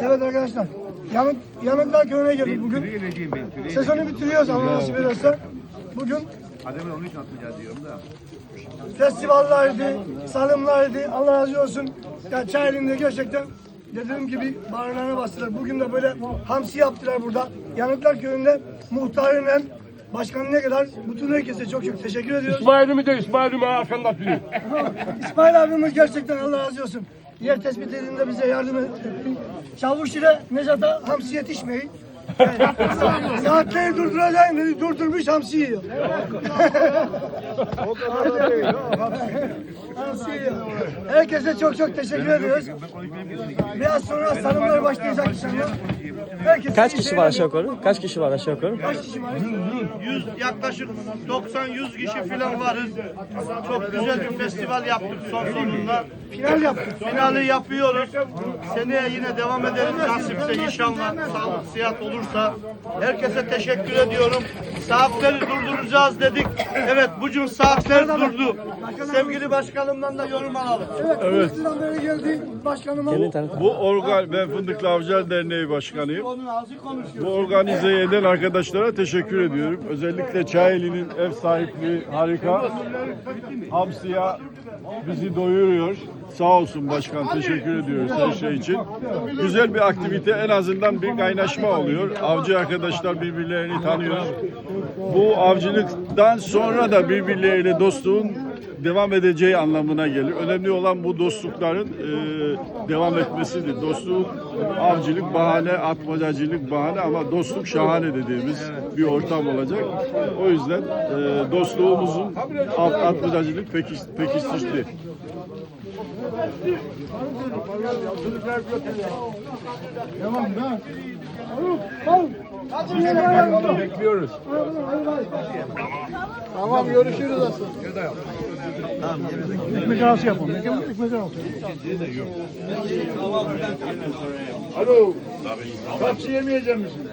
Evet arkadaşlar. Yanık, Yanıklar Köyü'ne geldik bugün. Sezonu bitiriyoruz Allah nasip ederse. Bugün Adem'in onun için atmayacağız diyorum da. festivallerdi, salımlardı. Allah razı olsun. Ya Çayeli'nde gerçekten dediğim gibi bağırlarına bastılar. Bugün de böyle hamsi yaptılar burada. Yanıklar Köyü'nde muhtarıyla başkanına kadar bütün herkese çok çok teşekkür ediyoruz. İsmail'imi de İsmail'imi efendi atıyor. İsmail abimiz gerçekten Allah razı olsun. Yer tespit edildiğinde bize yardım etti. Çavuş ile Necat'a hamsi yetişmeyin. Saatleri durduracağım dedi, durdurmuş hamsi yiyor. o kadar da değil. hamsi yiyor. Herkese çok çok teşekkür ediyoruz. Biraz sonra sanımlar başlayacak inşallah. Herkese Kaç iyi kişi var aşağı yukarı? Kaç kişi var aşağı yukarı? Kaç kişi var? 100 yaklaşık 90-100 kişi falan varız. Çok güzel bir festival yaptık son sonunda. Final yaptık. Finali yapıyoruz. Seneye yine devam ederiz nasipse inşallah. Sağlık, sıhhat olursa. Herkese teşekkür ediyorum. Saatleri durduracağız dedik. Evet bugün saatler durdu. Sevgili başkanımdan da yorum alalım. Evet, evet. beri geldi başkanıma. Kendini tanıt. Bu organ, ben Fındıklı Avcılar Derneği Başkanıyım. Onun ağzı konuşuyor. Bu organize eden arkadaşlara teşekkür ediyorum. Özellikle Çayeli'nin ev sahipliği harika. Hamsiya bizi doyuruyor. Sağ olsun başkan teşekkür ediyoruz her şey için. Güzel bir aktivite en azından bir kaynaşma oluyor. Avcı arkadaşlar birbirlerini tanıyor. Bu avcılıktan sonra da birbirleriyle dostluğun devam edeceği anlamına gelir. Önemli olan bu dostlukların e, devam etmesidir. Dostluk, avcılık bahane, atmacacılık bahane ama dostluk şahane dediğimiz bir ortam olacak. O yüzden e, dostluğumuzun at, atmacacılık pekiş, pekiştirdi. Bekliyoruz. Ekmek arası yapalım. Ekmek, ekmek arası. Alo, kapsı yemeyecek misin?